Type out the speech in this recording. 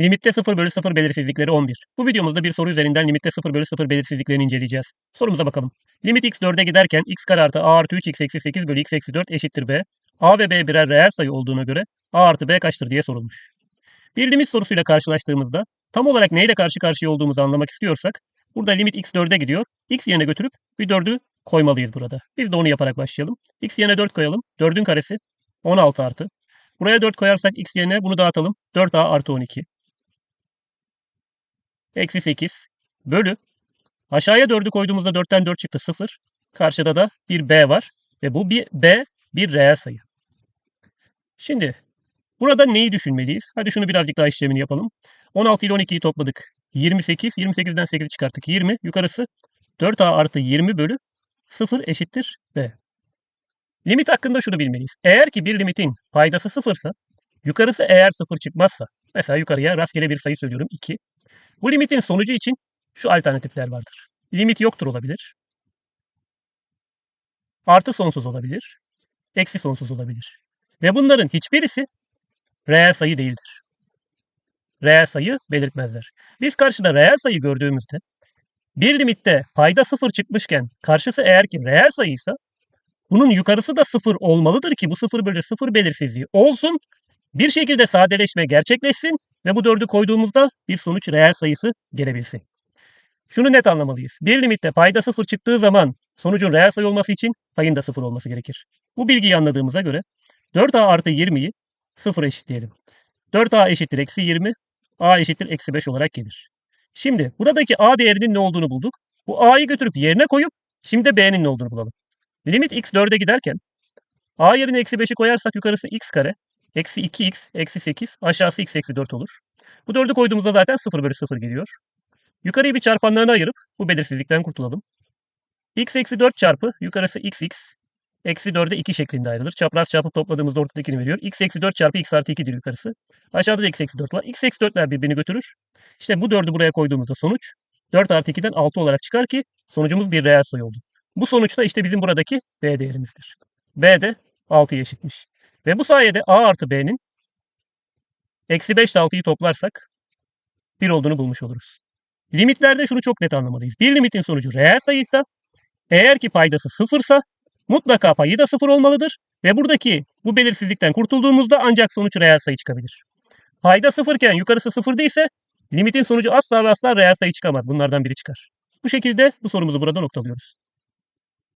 Limitte 0 bölü 0 belirsizlikleri 11. Bu videomuzda bir soru üzerinden limitte 0 bölü 0 belirsizliklerini inceleyeceğiz. Sorumuza bakalım. Limit x 4'e giderken x kare artı a artı 3x eksi 8 bölü x eksi 4 eşittir b. a ve b birer reel sayı olduğuna göre a artı b kaçtır diye sorulmuş. Bir limit sorusuyla karşılaştığımızda tam olarak neyle karşı karşıya olduğumuzu anlamak istiyorsak burada limit x 4'e gidiyor. x yerine götürüp bir 4'ü koymalıyız burada. Biz de onu yaparak başlayalım. x yerine 4 koyalım. 4'ün karesi 16 artı. Buraya 4 koyarsak x yerine bunu dağıtalım. 4a artı 12. Eksi 8 bölü. Aşağıya 4'ü koyduğumuzda 4'ten 4 çıktı 0. Karşıda da bir b var. Ve bu bir b bir reel sayı. Şimdi burada neyi düşünmeliyiz? Hadi şunu birazcık daha işlemini yapalım. 16 ile 12'yi topladık. 28. 28'den 8 çıkarttık. 20. Yukarısı 4a artı 20 bölü 0 eşittir b. Limit hakkında şunu bilmeliyiz. Eğer ki bir limitin paydası sıfırsa, yukarısı eğer sıfır çıkmazsa, mesela yukarıya rastgele bir sayı söylüyorum 2. Bu limitin sonucu için şu alternatifler vardır. Limit yoktur olabilir. Artı sonsuz olabilir. Eksi sonsuz olabilir. Ve bunların hiçbirisi reel sayı değildir. Reel sayı belirtmezler. Biz karşıda reel sayı gördüğümüzde bir limitte payda sıfır çıkmışken karşısı eğer ki reel sayıysa bunun yukarısı da sıfır olmalıdır ki bu sıfır bölü sıfır belirsizliği olsun. Bir şekilde sadeleşme gerçekleşsin ve bu dördü koyduğumuzda bir sonuç reel sayısı gelebilsin. Şunu net anlamalıyız. Bir limitte payda sıfır çıktığı zaman sonucun reel sayı olması için payın da sıfır olması gerekir. Bu bilgiyi anladığımıza göre 4a artı 20'yi sıfıra eşitleyelim. 4a eşittir eksi 20, a eşittir eksi 5 olarak gelir. Şimdi buradaki a değerinin ne olduğunu bulduk. Bu a'yı götürüp yerine koyup şimdi de b'nin ne olduğunu bulalım. Limit x 4'e giderken a yerine eksi 5'i koyarsak yukarısı x kare eksi 2x eksi 8 aşağısı x eksi 4 olur. Bu 4'ü koyduğumuzda zaten 0 bölü 0 geliyor. Yukarıyı bir çarpanlarına ayırıp bu belirsizlikten kurtulalım. x eksi 4 çarpı yukarısı xx eksi 4'e 2 şeklinde ayrılır. Çapraz çarpıp topladığımızda ortadakini veriyor. x eksi 4 çarpı x artı 2'dir yukarısı. Aşağıda da x eksi 4 var. x eksi 4'ler birbirini götürür. İşte bu 4'ü buraya koyduğumuzda sonuç 4 artı 2'den 6 olarak çıkar ki sonucumuz bir reel sayı oldu. Bu sonuçta işte bizim buradaki b değerimizdir. b de 6'ya eşitmiş. Ve bu sayede a artı b'nin eksi 5 ile 6'yı toplarsak 1 olduğunu bulmuş oluruz. Limitlerde şunu çok net anlamalıyız. Bir limitin sonucu reel sayıysa, eğer ki paydası sıfırsa mutlaka payı da sıfır olmalıdır ve buradaki bu belirsizlikten kurtulduğumuzda ancak sonuç reel sayı çıkabilir. Payda sıfırken yukarısı sıfır değilse limitin sonucu asla asla reel sayı çıkamaz. Bunlardan biri çıkar. Bu şekilde bu sorumuzu burada noktalıyoruz.